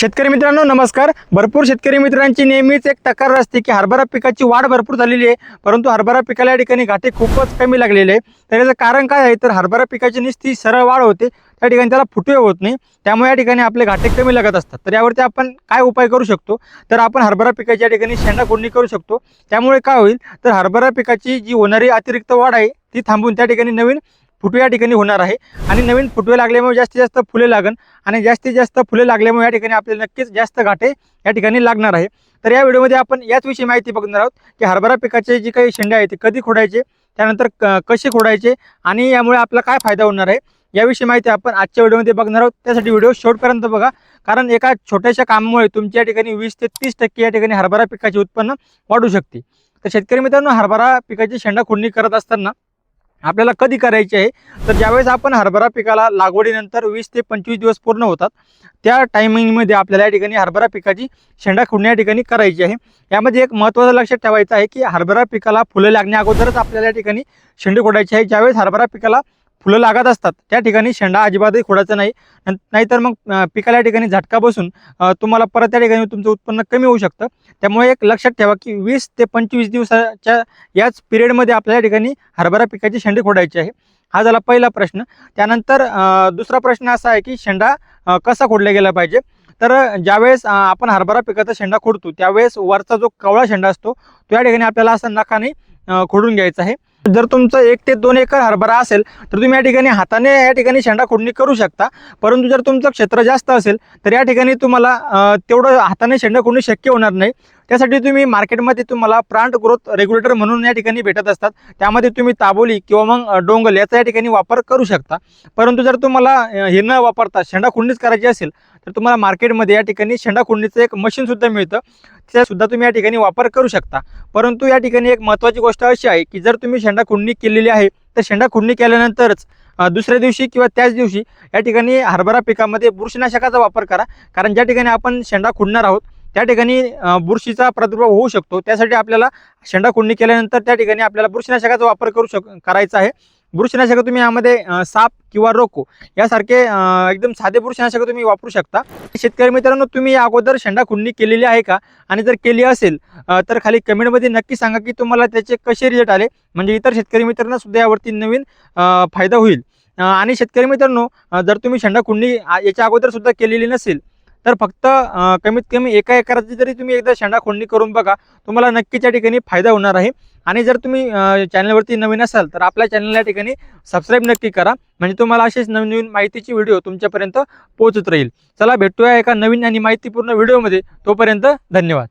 शेतकरी मित्रांनो नमस्कार. भरपूर शेतकरी मित्रांची नेहमीच एक तक्रार असते की हरभरा पिकाची वाढ भरपूर झालेली आहे परंतु हरभरा पिकाला या ठिकाणी घाटे खूपच कमी लागलेले आहे तर याचं कारण काय आहे? तर हरभरा पिकाची निस्ती सरळ वाढ होते त्या ठिकाणी त्याला फुटवे होत नाही त्यामुळे या ठिकाणी आपले घाटे कमी लागत असतात. तर यावरती आपण काय उपाय करू शकतो? तर आपण हरभरा पिकाच्या ठिकाणी शेंडा कोंडणी करू शकतो. त्यामुळे काय होईल? तर हरभरा पिकाची जी होणारी अतिरिक्त वाढ आहे ती थांबून त्या ठिकाणी नवीन फुटवे या ठिकाणी होणार आहे. आणि नवीन फुटवे लागल्यामुळे जास्तीत जास्त फुले लागन आणि जास्तीत जास्त फुले लागल्यामुळे या ठिकाणी आपल्याला नक्कीच जास्त घाटे या ठिकाणी लागणार आहे. तर या व्हिडिओमध्ये आपण याच विषयी माहिती बघणार आहोत की हरभरा पिकाचे जे काही शेंडे आहेत ते कधी खोडायचे त्यानंतर क- कसे खोडायचे आणि यामुळे आपला काय फायदा होणार आहे? याविषयी माहिती आपण आजच्या व्हिडिओमध्ये बघणार आहोत. त्यासाठी व्हिडिओ शेवटपर्यंत बघा. कारण एका छोट्याशा कामामुळे तुमच्या ठिकाणी वीस ते तीस टक्के या ठिकाणी हरभरा पिकाचे उत्पन्न वाढू शकते. तर शेतकरी मित्रांनो हरभरा पिकाची शेंडा खोडणी करत असताना आपल्याला कधी करायची आहे? तर ज्यावेळेस आपण हरभरा पिकाला लागवडीनंतर वीस ते पंचवीस दिवस पूर्ण होतात त्या टायमिंगमध्ये आपल्याला या ठिकाणी हरभरा पिकाची शेंडा खोडणी या ठिकाणी करायची आहे. यामध्ये एक महत्त्वाचं लक्षात ठेवायचं आहे की हरभरा पिकाला फुलं लागण्या अगोदरच आपल्याला या ठिकाणी शेंडे खोडायची आहे. ज्यावेळेस हरभरा पिकाला फुलं लागत असतात. त्या ठिकाणी शेंडा अजिबातही खोडायचा नाही. नाहीतर मग पिकाला या ठिकाणी झटका बसून तुम्हाला परत त्या ठिकाणी तुमचं उत्पन्न कमी होऊ शकतं. त्यामुळे एक लक्षात ठेवा की वीस ते पंचवीस दिवसाच्या याच पिरियडमध्ये आपल्या या ठिकाणी हरभरा पिकाची शेंडे खोडायची आहे. हा झाला पहिला प्रश्न. त्यानंतर दुसरा प्रश्न असा आहे की शेंडा कसा खोडला गेला पाहिजे? तर ज्यावेळेस आपण हरभरा पिकाचा शेंडा खोडतो त्यावेळेस वरचा जो कवळा शेंडा असतो तो ठिकाणी आपल्याला असा नखाने खोडून घ्यायचं आहे. जर तुमचं एक ते दोन एकर हरभरा असेल तर तुम्ही या ठिकाणी हाताने या ठिकाणी शेंडा खोडणी करू शकता. परंतु जर तुमचं क्षेत्र जास्त असेल तर या ठिकाणी तुम्हाला तेवढं हाताने शेंडा खोडणी शक्य होणार नाही. त्यासाठी तुम्ही मार्केटमध्ये तुम्हाला प्लांट ग्रोथ रेग्युलेटर म्हणून या ठिकाणी भेटत असतात. त्यामध्ये तुम्ही ताबोली किंवा मग डोंगल याचा या ठिकाणी वापर करू शकता. परंतु जर तुम्हाला हे न वापरता शेंडा खुंडीच करायची असेल तर तुम्हाला मार्केटमध्ये या ठिकाणी शेंडा खुंडीचं एक मशीनसुद्धा मिळतं. त्याचा सुद्धा तुम्ही या ठिकाणी वापर करू शकता. परंतु या ठिकाणी एक महत्त्वाची गोष्ट अशी आहे की जर तुम्ही शेंडा खुंडणी केलेली आहे तर शेंडा खुंडणी केल्यानंतरच दुसऱ्या दिवशी किंवा त्याच दिवशी या ठिकाणी हरभरा पिकामध्ये बुरशीनाशकाचा वापर करा. कारण ज्या ठिकाणी आपण शेंडा खुडणार आहोत त्या ठिकाणी बुरशीचा प्रादुर्भाव होऊ शकतो. त्यासाठी आपल्याला शेंडा खुडणी केल्यानंतर त्या ठिकाणी आपल्याला बुरशीनाशकाचा वापर करू शक करायचा आहे. बुरशीनाशक तुम्ही यामध्ये साप किंवा रोको यासारखे एकदम साधे बुरशीनाशक तुम्ही वापरू शकता. शेतकरी मित्रांनो तुम्ही या अगोदर शेंडा खुडणी केलेली आहे का? आणि जर केली असेल तर खाली कमेंटमध्ये नक्की सांगा की तुम्हाला त्याचे कसे रिझल्ट आले? म्हणजे इतर शेतकरी मित्रांना सुद्धा यावरती नवीन फायदा होईल. आणि शेतकरी मित्रांनो जर तुम्ही शेंडा खुडणी याच्या अगोदर सुद्धा केलेली नसेल तर फक्त कमीत कमी एका एकराची जरी तुम्ही एकदा शेंडा खोडणी करून बघा तुम्हाला नक्कीच या ठिकाणी फायदा होणार आहे. आणि जर तुम्ही चॅनलवरती नवीन असाल तर आपल्या चॅनलला या ठिकाणी सबस्क्राईब नक्की करा. म्हणजे तुम्हाला असेच नवीन नवीन माहितीची व्हिडिओ तुमच्यापर्यंत पोहोचत राहील. चला भेटूया एका नवीन आणि माहितीपूर्ण व्हिडिओमध्ये. तोपर्यंत धन्यवाद.